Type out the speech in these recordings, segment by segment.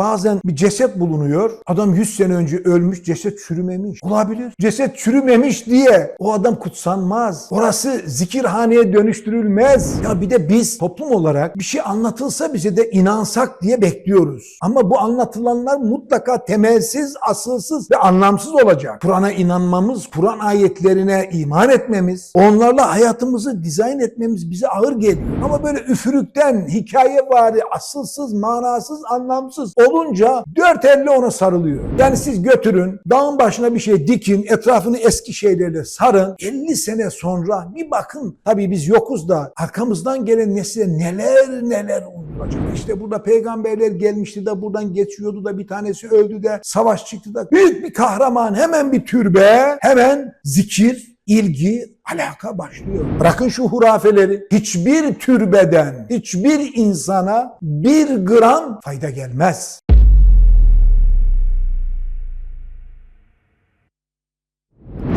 bazen bir ceset bulunuyor. Adam 100 sene önce ölmüş, ceset çürümemiş. Olabilir. Ceset çürümemiş diye o adam kutsanmaz. Orası zikirhaneye dönüştürülmez. Ya bir de biz toplum olarak bir şey anlatılsa bize de inansak diye bekliyoruz. Ama bu anlatılanlar mutlaka temelsiz, asılsız ve anlamsız olacak. Kur'an'a inanmamız, Kur'an ayetlerine iman etmemiz, onlarla hayatımızı dizayn etmemiz bize ağır geliyor. Ama böyle üfürükten, hikaye vari, asılsız, manasız, anlamsız olunca dört elle ona sarılıyor. Yani siz götürün, dağın başına bir şey dikin, etrafını eski şeylerle sarın. 50 sene sonra bir bakın, tabii biz yokuz da arkamızdan gelen nesile neler neler uyduracak. İşte burada peygamberler gelmişti de buradan geçiyordu da bir tanesi öldü de savaş çıktı da büyük bir kahraman hemen bir türbe, hemen zikir, ilgi, alaka başlıyor. Bırakın şu hurafeleri. Hiçbir türbeden, hiçbir insana bir gram fayda gelmez.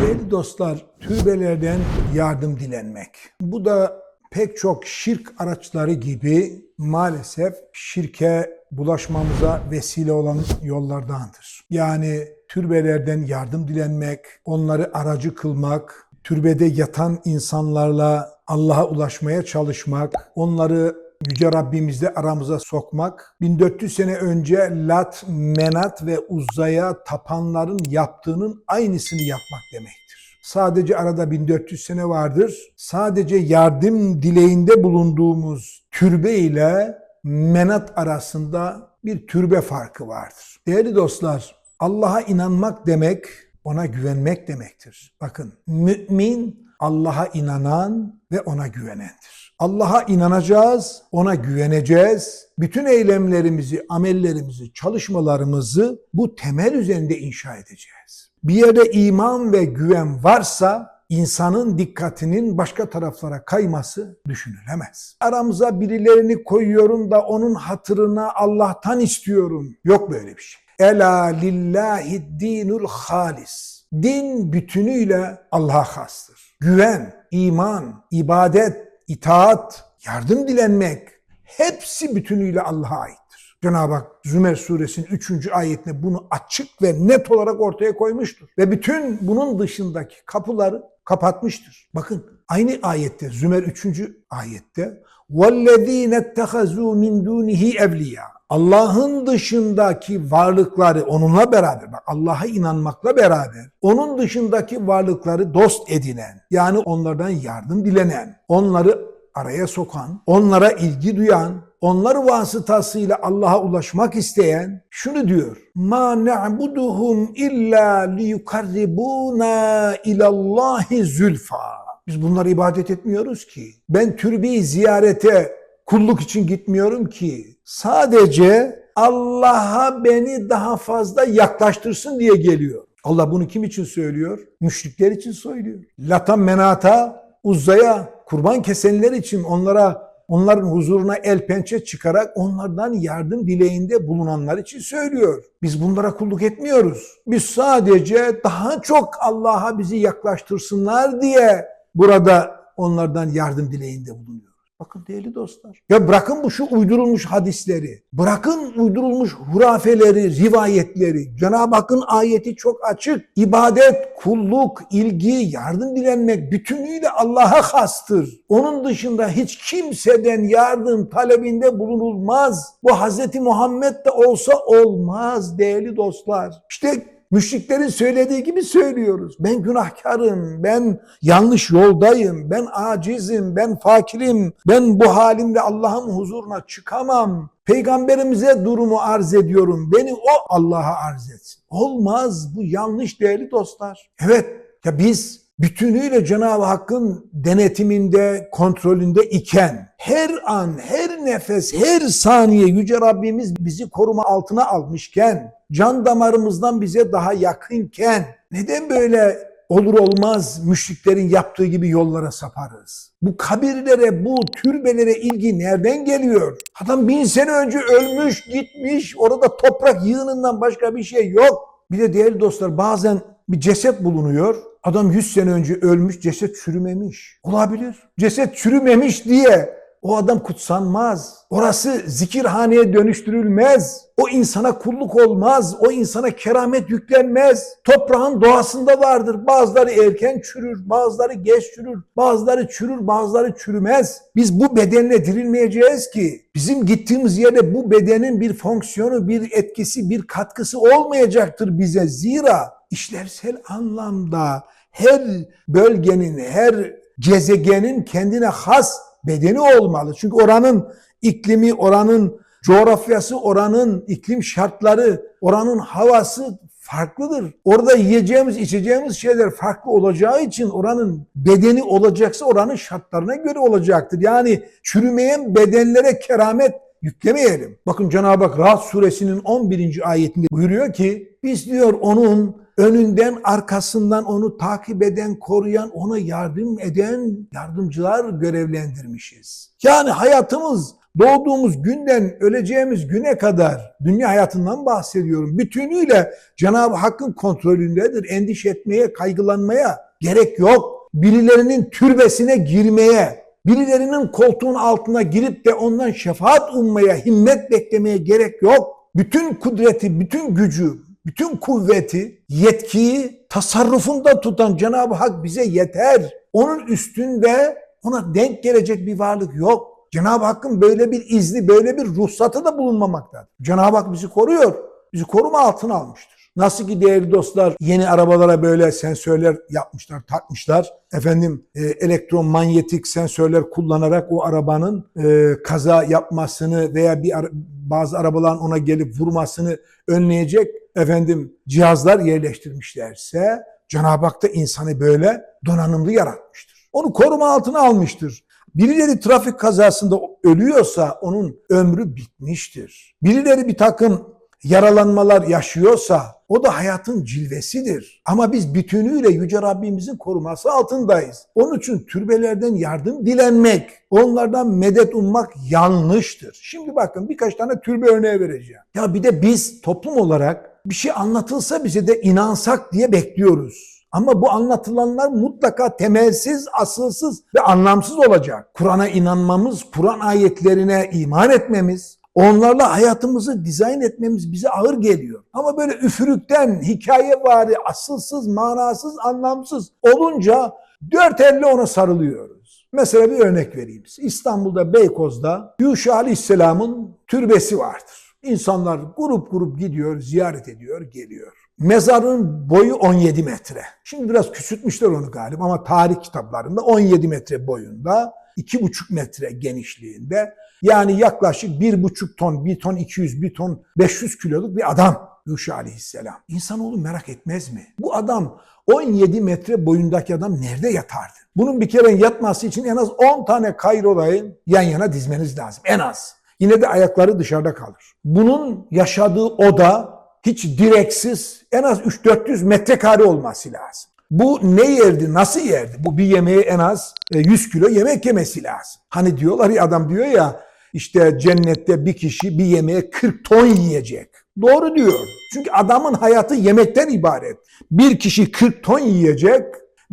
Değerli dostlar, türbelerden yardım dilenmek. Bu da pek çok şirk araçları gibi maalesef şirke bulaşmamıza vesile olan yollardandır. Yani türbelerden yardım dilenmek, onları aracı kılmak, türbede yatan insanlarla Allah'a ulaşmaya çalışmak, onları Yüce Rabbimizle aramıza sokmak, 1400 sene önce Lat, Menat ve Uzza'ya tapanların yaptığının aynısını yapmak demektir. Sadece arada 1400 sene vardır. Sadece yardım dileğinde bulunduğumuz türbe ile Menat arasında bir türbe farkı vardır. Değerli dostlar, Allah'a inanmak demek, ona güvenmek demektir. Bakın, mümin Allah'a inanan ve ona güvenendir. Allah'a inanacağız, ona güveneceğiz. Bütün eylemlerimizi, amellerimizi, çalışmalarımızı bu temel üzerinde inşa edeceğiz. Bir yerde iman ve güven varsa insanın dikkatinin başka taraflara kayması düşünülemez. Aramıza birilerini koyuyorum da onun hatırına Allah'tan istiyorum. Yok böyle bir şey. Ela lillahi dinul halis. Din bütünüyle Allah'a hastır. Güven, iman, ibadet, itaat, yardım dilenmek hepsi bütünüyle Allah'a aittir. Cenab-ı Hak Zümer suresinin 3. ayetinde bunu açık ve net olarak ortaya koymuştur. Ve bütün bunun dışındaki kapıları kapatmıştır. Bakın aynı ayette Zümer 3. ayette وَالَّذ۪ينَ اتَّخَذُوا مِنْ دُونِهِ اَوْلِيَا Allah'ın dışındaki varlıkları onunla beraber, bak Allah'a inanmakla beraber, onun dışındaki varlıkları dost edinen, yani onlardan yardım dilenen, onları araya sokan, onlara ilgi duyan, onlar vasıtasıyla Allah'a ulaşmak isteyen şunu diyor. Ma na'buduhum illa liyukarribuna ilallahi zülfa. Biz bunlara ibadet etmiyoruz ki. Ben türbeyi ziyarete kulluk için gitmiyorum ki. Sadece Allah'a beni daha fazla yaklaştırsın diye geliyor. Allah bunu kim için söylüyor? Müşrikler için söylüyor. Lata menata, uzzaya, kurban kesenler için onlara onların huzuruna el pençe çıkarak onlardan yardım dileğinde bulunanlar için söylüyor. Biz bunlara kulluk etmiyoruz. Biz sadece daha çok Allah'a bizi yaklaştırsınlar diye burada onlardan yardım dileğinde bulunuyoruz. Bakın değerli dostlar. Ya bırakın bu şu uydurulmuş hadisleri. Bırakın uydurulmuş hurafeleri, rivayetleri. Cenab-ı Hakk'ın ayeti çok açık. İbadet, kulluk, ilgi, yardım dilenmek bütünüyle Allah'a hastır. Onun dışında hiç kimseden yardım talebinde bulunulmaz. Bu Hz. Muhammed de olsa olmaz değerli dostlar. İşte Müşriklerin söylediği gibi söylüyoruz. Ben günahkarım, ben yanlış yoldayım, ben acizim, ben fakirim, ben bu halimle Allah'ın huzuruna çıkamam. Peygamberimize durumu arz ediyorum. Beni o Allah'a arz etsin. Olmaz bu yanlış değerli dostlar. Evet ya biz bütünüyle Cenab-ı Hakk'ın denetiminde, kontrolünde iken her an, her nefes, her saniye Yüce Rabbimiz bizi koruma altına almışken, can damarımızdan bize daha yakınken neden böyle olur olmaz müşriklerin yaptığı gibi yollara saparız? Bu kabirlere, bu türbelere ilgi nereden geliyor? Adam bin sene önce ölmüş, gitmiş, orada toprak yığınından başka bir şey yok. Bir de değerli dostlar bazen bir ceset bulunuyor. Adam 100 sene önce ölmüş, ceset çürümemiş. Olabilir. Ceset çürümemiş diye O adam kutsanmaz. Orası zikirhaneye dönüştürülmez. O insana kulluk olmaz. O insana keramet yüklenmez. Toprağın doğasında vardır. Bazıları erken çürür, bazıları geç çürür, bazıları çürür, bazıları çürümez. Biz bu bedenle dirilmeyeceğiz ki. Bizim gittiğimiz yerde bu bedenin bir fonksiyonu, bir etkisi, bir katkısı olmayacaktır bize. Zira işlevsel anlamda her bölgenin, her gezegenin kendine has bedeni olmalı. Çünkü oranın iklimi, oranın coğrafyası, oranın iklim şartları, oranın havası farklıdır. Orada yiyeceğimiz, içeceğimiz şeyler farklı olacağı için oranın bedeni olacaksa oranın şartlarına göre olacaktır. Yani çürümeyen bedenlere keramet yüklemeyelim. Bakın Cenab-ı Hak Rahat suresinin 11. ayetinde buyuruyor ki biz diyor onun önünden arkasından onu takip eden, koruyan, ona yardım eden yardımcılar görevlendirmişiz. Yani hayatımız doğduğumuz günden öleceğimiz güne kadar dünya hayatından bahsediyorum. Bütünüyle Cenab-ı Hakk'ın kontrolündedir. Endişe etmeye, kaygılanmaya gerek yok. Birilerinin türbesine girmeye, birilerinin koltuğun altına girip de ondan şefaat ummaya, himmet beklemeye gerek yok. Bütün kudreti, bütün gücü, bütün kuvveti, yetkiyi tasarrufunda tutan Cenab-ı Hak bize yeter. Onun üstünde ona denk gelecek bir varlık yok. Cenab-ı Hakk'ın böyle bir izni, böyle bir ruhsatı da bulunmamaktadır. Cenab-ı Hak bizi koruyor. Bizi koruma altına almıştır. Nasıl ki değerli dostlar yeni arabalara böyle sensörler yapmışlar, takmışlar. Efendim e, elektromanyetik sensörler kullanarak o arabanın e, kaza yapmasını veya bir ara- bazı arabaların ona gelip vurmasını önleyecek efendim cihazlar yerleştirmişlerse Cenab-ı Hak da insanı böyle donanımlı yaratmıştır. Onu koruma altına almıştır. Birileri trafik kazasında ölüyorsa onun ömrü bitmiştir. Birileri bir takım yaralanmalar yaşıyorsa o da hayatın cilvesidir. Ama biz bütünüyle Yüce Rabbimizin koruması altındayız. Onun için türbelerden yardım dilenmek, onlardan medet ummak yanlıştır. Şimdi bakın birkaç tane türbe örneği vereceğim. Ya bir de biz toplum olarak bir şey anlatılsa bize de inansak diye bekliyoruz. Ama bu anlatılanlar mutlaka temelsiz, asılsız ve anlamsız olacak. Kur'an'a inanmamız, Kur'an ayetlerine iman etmemiz, onlarla hayatımızı dizayn etmemiz bize ağır geliyor. Ama böyle üfürükten, hikaye vari, asılsız, manasız, anlamsız olunca dört elle ona sarılıyoruz. Mesela bir örnek vereyim. İstanbul'da Beykoz'da Yuşa Aleyhisselam'ın türbesi vardır. İnsanlar grup grup gidiyor, ziyaret ediyor, geliyor. Mezarın boyu 17 metre. Şimdi biraz küçültmüşler onu galiba ama tarih kitaplarında 17 metre boyunda, 2,5 metre genişliğinde. Yani yaklaşık 1,5 ton, 1 ton 200, 1 ton 500 kiloluk bir adam Yuşa Aleyhisselam. İnsanoğlu merak etmez mi? Bu adam 17 metre boyundaki adam nerede yatardı? Bunun bir kere yatması için en az 10 tane kayrolayı yan yana dizmeniz lazım. En az. Yine de ayakları dışarıda kalır. Bunun yaşadığı oda hiç direksiz en az 3-400 metrekare olması lazım. Bu ne yerdi, nasıl yerdi? Bu bir yemeğe en az e, 100 kilo yemek yemesi lazım. Hani diyorlar ya adam diyor ya işte cennette bir kişi bir yemeğe 40 ton yiyecek. Doğru diyor. Çünkü adamın hayatı yemekten ibaret. Bir kişi 40 ton yiyecek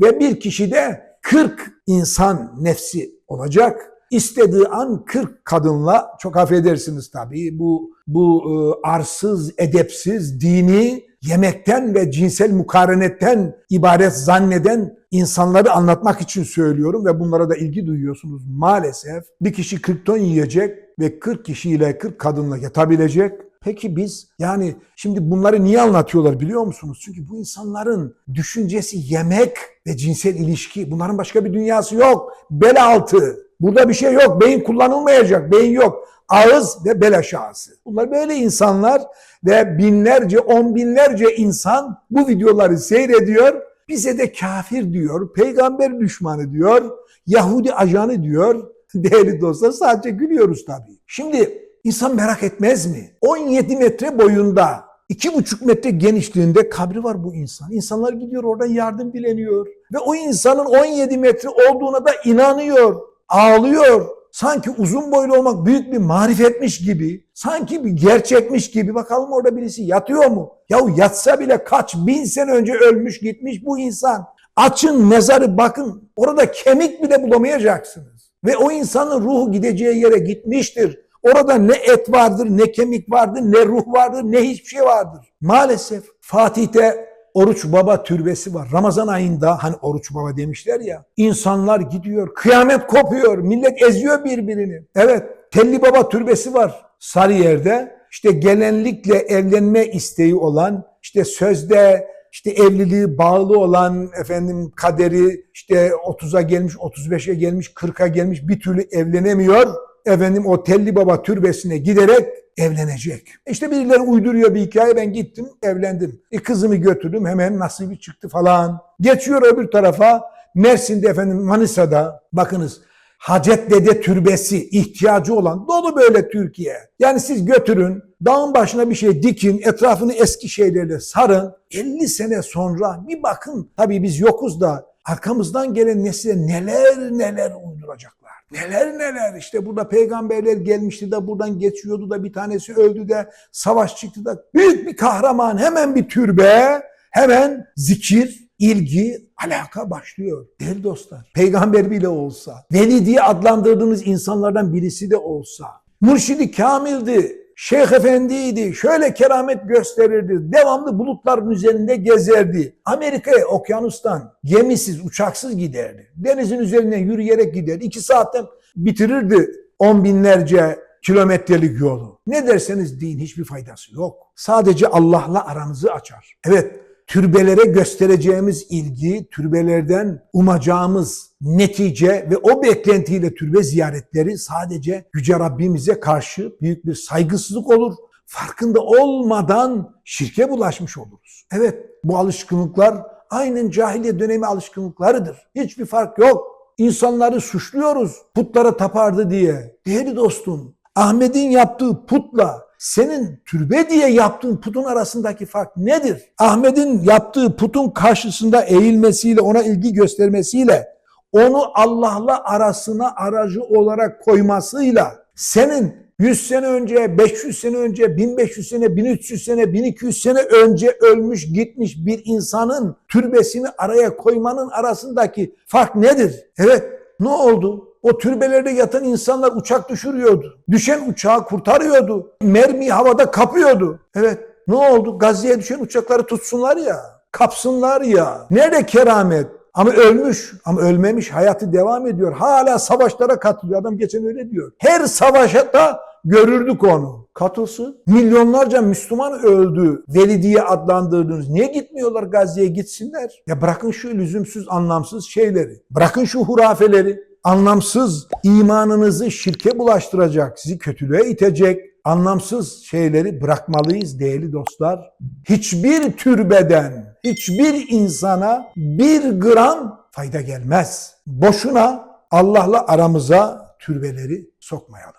ve bir kişi de 40 insan nefsi olacak. İstediği an 40 kadınla çok affedersiniz tabii bu bu e, arsız, edepsiz, dini yemekten ve cinsel mukarenetten ibaret zanneden insanları anlatmak için söylüyorum ve bunlara da ilgi duyuyorsunuz maalesef. Bir kişi 40 ton yiyecek ve 40 kişiyle 40 kadınla yatabilecek. Peki biz yani şimdi bunları niye anlatıyorlar biliyor musunuz? Çünkü bu insanların düşüncesi yemek ve cinsel ilişki. Bunların başka bir dünyası yok. Bel altı. Burada bir şey yok. Beyin kullanılmayacak. Beyin yok. Ağız ve bel aşağısı. Bunlar böyle insanlar ve binlerce, on binlerce insan bu videoları seyrediyor. Bize de kafir diyor, peygamber düşmanı diyor, Yahudi ajanı diyor. Değerli dostlar sadece gülüyoruz tabii. Şimdi insan merak etmez mi? 17 metre boyunda, 2,5 metre genişliğinde kabri var bu insan. İnsanlar gidiyor oradan yardım dileniyor. Ve o insanın 17 metre olduğuna da inanıyor, ağlıyor. Sanki uzun boylu olmak büyük bir marifetmiş gibi, sanki bir gerçekmiş gibi. Bakalım orada birisi yatıyor mu? Yahu yatsa bile kaç bin sene önce ölmüş gitmiş bu insan. Açın mezarı bakın orada kemik bile bulamayacaksınız. Ve o insanın ruhu gideceği yere gitmiştir. Orada ne et vardır, ne kemik vardır, ne ruh vardır, ne hiçbir şey vardır. Maalesef Fatih'te Oruç Baba türbesi var. Ramazan ayında hani Oruç Baba demişler ya. insanlar gidiyor, kıyamet kopuyor, millet eziyor birbirini. Evet, Telli Baba türbesi var Sarıyer'de. İşte gelenlikle evlenme isteği olan, işte sözde işte evliliği bağlı olan efendim kaderi işte 30'a gelmiş, 35'e gelmiş, 40'a gelmiş bir türlü evlenemiyor. Efendim o Telli Baba türbesine giderek evlenecek. İşte birileri uyduruyor bir hikaye ben gittim evlendim. E kızımı götürdüm hemen nasibi çıktı falan. Geçiyor öbür tarafa Mersin'de efendim Manisa'da bakınız Hacetdede türbesi ihtiyacı olan dolu böyle Türkiye. Yani siz götürün dağın başına bir şey dikin etrafını eski şeylerle sarın 50 sene sonra bir bakın tabii biz yokuz da arkamızdan gelen nesile neler neler uyduracaklar. Neler neler. İşte burada peygamberler gelmişti de buradan geçiyordu da bir tanesi öldü de savaş çıktı da büyük bir kahraman hemen bir türbe hemen zikir, ilgi, alaka başlıyor. Değerli dostlar, peygamber bile olsa, veli diye adlandırdığınız insanlardan birisi de olsa, mürşidi kamildi, şeyh efendiydi, şöyle keramet gösterirdi, devamlı bulutların üzerinde gezerdi. Amerika'ya okyanustan gemisiz, uçaksız giderdi. Denizin üzerinden yürüyerek giderdi. İki saatten bitirirdi on binlerce kilometrelik yolu. Ne derseniz deyin hiçbir faydası yok. Sadece Allah'la aramızı açar. Evet, türbelere göstereceğimiz ilgi, türbelerden umacağımız netice ve o beklentiyle türbe ziyaretleri sadece Yüce Rabbimize karşı büyük bir saygısızlık olur. Farkında olmadan şirke bulaşmış oluruz. Evet bu alışkanlıklar aynen cahiliye dönemi alışkanlıklarıdır. Hiçbir fark yok. İnsanları suçluyoruz putlara tapardı diye. Değerli dostum Ahmet'in yaptığı putla senin türbe diye yaptığın putun arasındaki fark nedir? Ahmet'in yaptığı putun karşısında eğilmesiyle, ona ilgi göstermesiyle, onu Allah'la arasına aracı olarak koymasıyla, senin 100 sene önce, 500 sene önce, 1500 sene, 1300 sene, 1200 sene önce ölmüş gitmiş bir insanın türbesini araya koymanın arasındaki fark nedir? Evet, ne oldu? O türbelerde yatan insanlar uçak düşürüyordu. Düşen uçağı kurtarıyordu. Mermiyi havada kapıyordu. Evet ne oldu? Gazze'ye düşen uçakları tutsunlar ya. Kapsınlar ya. Nerede keramet? Ama ölmüş ama ölmemiş hayatı devam ediyor. Hala savaşlara katılıyor. Adam geçen öyle diyor. Her savaşa da görürdük onu. Katılsın. Milyonlarca Müslüman öldü. Veli diye adlandırdınız. Niye gitmiyorlar Gazze'ye gitsinler? Ya bırakın şu lüzumsuz anlamsız şeyleri. Bırakın şu hurafeleri anlamsız imanınızı şirke bulaştıracak, sizi kötülüğe itecek anlamsız şeyleri bırakmalıyız değerli dostlar. Hiçbir türbeden, hiçbir insana bir gram fayda gelmez. Boşuna Allah'la aramıza türbeleri sokmayalım.